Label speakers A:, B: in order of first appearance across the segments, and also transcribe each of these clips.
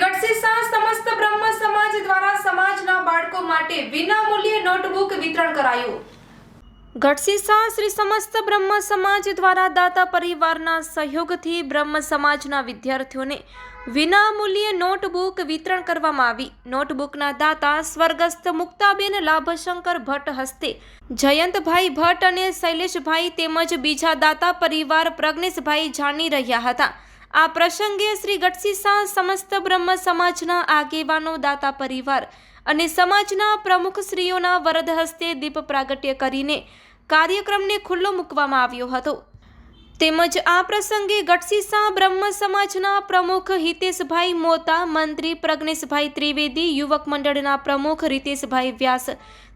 A: નિગડસી સમસ્ત બ્રહ્મ સમાજ દ્વારા સમાજના બાળકો માટે વિનામૂલ્યે નોટબુક વિતરણ કરાયું. ગઢસી શ્રી સમસ્ત બ્રહ્મ સમાજ દ્વારા દાતા પરિવારના સહયોગથી બ્રહ્મ સમાજના વિદ્યાર્થીઓને વિનામૂલ્યે નોટબુક વિતરણ કરવામાં આવી. નોટબુકના દાતા સ્વર્ગસ્થ મુક્તાબેન લાભશંકર ભટ્ટ હસ્તે જયંતભાઈ ભટ્ટ અને શૈલેષભાઈ તેમજ બીજા દાતા પરિવાર પ્રજ્ઞેશભાઈ જાણી રહ્યા હતા. આ પ્રસંગે શ્રી ગઢસીસા સમસ્ત બ્રહ્મ સમાજના આગેવાનો, દાતા પરિવાર અને સમાજના પ્રમુખશ્રીઓના વરદ હસ્તે દીપ પ્રાગટ્ય કરીને કાર્યક્રમને ખુલ્લો મૂકવામાં આવ્યો હતો. તેમજ આ પ્રસંગે ગઢસીસા બ્રહ્મ સમાજના પ્રમુખ હિતેશભાઈ મોતા, મંત્રી પ્રજ્ઞેશભાઈ ત્રિવેદી, યુવક મંડળના પ્રમુખ રીતેશભાઈ વ્યાસ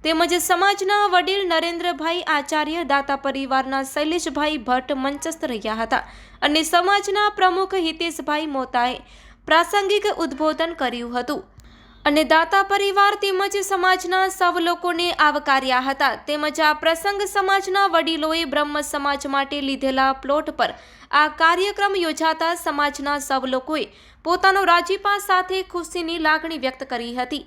A: તેમજ સમાજના વડીલ નરેન્દ્રભાઈ આચાર્ય, દાતા પરિવારના શૈલેષભાઈ ભટ્ટ મંચસ્થ રહ્યા હતા અને સમાજના પ્રમુખ હિતેશભાઈ મોતાએ પ્રાસંગિક ઉદ્બોધન કર્યું હતું. અને દાતા પરિવાર તેમજ સમાજના સૌ લોકોને આવકાર્યા હતા. તેમજ આ પ્રસંગ સમાજના વડીલોએ બ્રહ્મ સમાજ માટે લીધેલા પ્લોટ પર આ કાર્યક્રમ યોજાતા સમાજના સૌ લોકોએ પોતાનો રાજીપા સાથે ખુશીની લાગણી વ્યક્ત કરી હતી.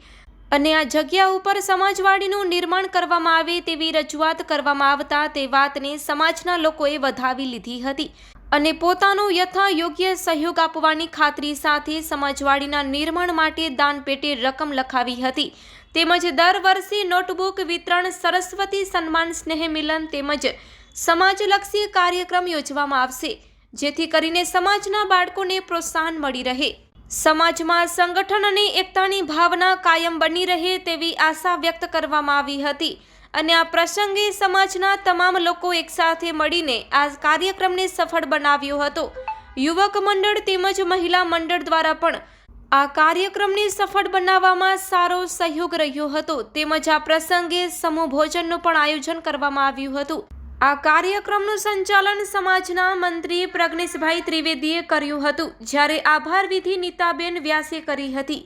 A: અને આ જગ્યા ઉપર સમાજવાડીનું નિર્માણ કરવામાં આવે તેવી રજૂઆત કરવામાં આવતા તે વાતને સમાજના લોકોએ વધાવી લીધી હતી. અને પોતાનો યથા યોગ્ય સહયોગ આપવાની ખાતરી સાથે સમાજવાડીના નિર્માણ માટે દાન પેટે રકમ લખાવી હતી. તેમજ દર વર્ષે નોટબુક વિતરણ, સરસ્વતી સન્માન, સ્નેહ મિલન તેમજ સમાજલક્ષી કાર્યક્રમ યોજવામાં આવશે, જેથી કરીને સમાજના બાળકોને પ્રોત્સાહન મળી રહે. સમાજમાં સંગઠન અને એકતાની ભાવના કાયમ બની રહે તેવી આશા વ્યક્ત કરવામાં આવી હતી. અને આ પ્રસંગે સમાજના તમામ લોકો એકસાથે મળીને આ કાર્યક્રમને સફળ બનાવ્યો હતો. યુવક મંડળ તેમજ મહિલા મંડળ દ્વારા પણ આ કાર્યક્રમને સફળ બનાવવામાં સારો સહયોગ રહ્યો હતો. તેમજ આ પ્રસંગે સમૂહ ભોજનનું પણ આયોજન કરવામાં આવ્યું હતું. આ કાર્યક્રમનું સંચાલન સમાજના મંત્રી પ્રજ્ઞેશભાઈ ત્રિવેદીએ કર્યું હતું, જ્યારે આભાર વિધિ નીતાબેન વ્યાસે કરી હતી.